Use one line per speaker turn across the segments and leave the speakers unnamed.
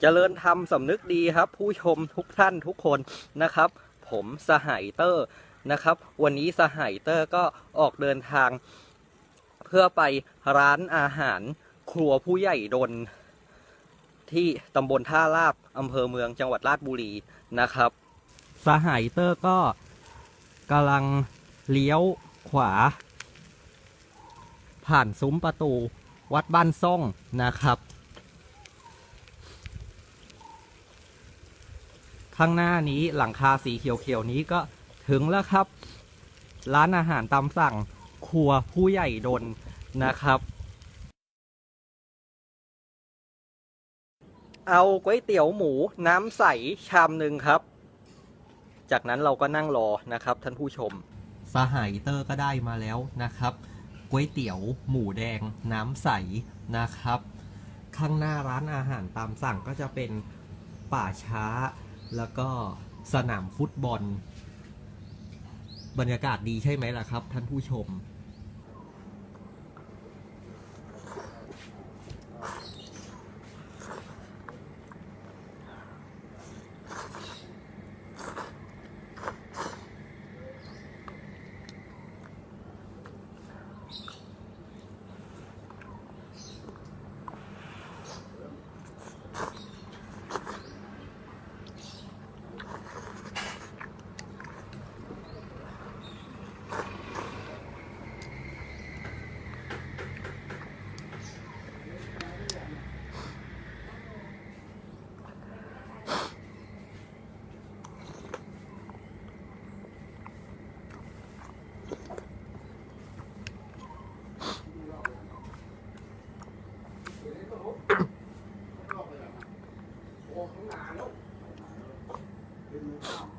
เจริญธรรมสำนึกดีครับ ผู้ชมทุกท่านทุกคนนะครับ ผมสหายเตอร์นะครับ วันนี้สหายเตอร์ก็ออกเดินทาง เพื่อไปร้านอาหารครัวผู้ใหญ่ดน ที่ตำบลท่าลาบอำเภอเมืองจังหวัดราชบุรีนะครับสหายเตอร์ก็กำลังเลี้ยวขวา ผ่านซุ้มประตูวัดบ้านซ่องนะครับ ข้างหน้านี้หลังคาสีเขียวๆนี้ก็ถึงแล้วครับ ร้านอาหารตามสั่งครัวผู้ใหญ่ดนนะครับ เอาก๋วยเตี๋ยวหมูน้ำใสชามหนึ่งครับ จากนั้นเราก็นั่งรอนะครับท่านผู้ชม สหายเตอร์ก็ได้มาแล้วนะครับก๋วยเตี๋ยวหมูแดงน้ำใสนะครับ ข้างหน้าร้านอาหารตามสั่งก็จะเป็นป่าช้า แล้วก็สนามฟุตบอล บรรยากาศดีใช่ไหมล่ะครับ ท่านผู้ชม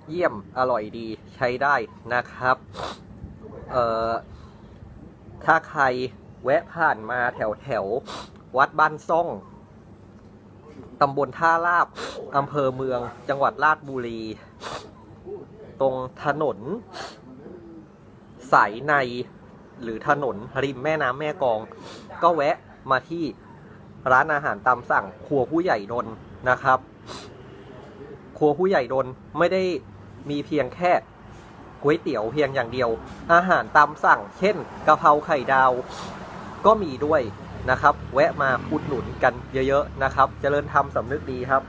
เยี่ยมอร่อยดีใช้ได้นะครับ เอ่อ ถ้าใครแวะผ่านมาแถวแถววัดบ้านซ่องตำบลท่าลาบอำเภอเมือง จังหวัดราชบุรี ตรงถนน สายในหรือถนนริมแม่น้ำแม่กอง ก็แวะมาที่ร้านอาหารตามสั่งครัวผู้ใหญ่นนนะครับ ครัวผู้ใหญ่ดนไม่ได้มีเพียงแค่ก๋วยเตี๋ยวเพียงอย่างเดียว อาหารตามสั่ง เช่นกะเพราไข่ดาว ก็มีด้วยนะครับ แวะมาอุดหนุนกันเยอะๆนะครับเจริญธรรมสำนึกดีครับ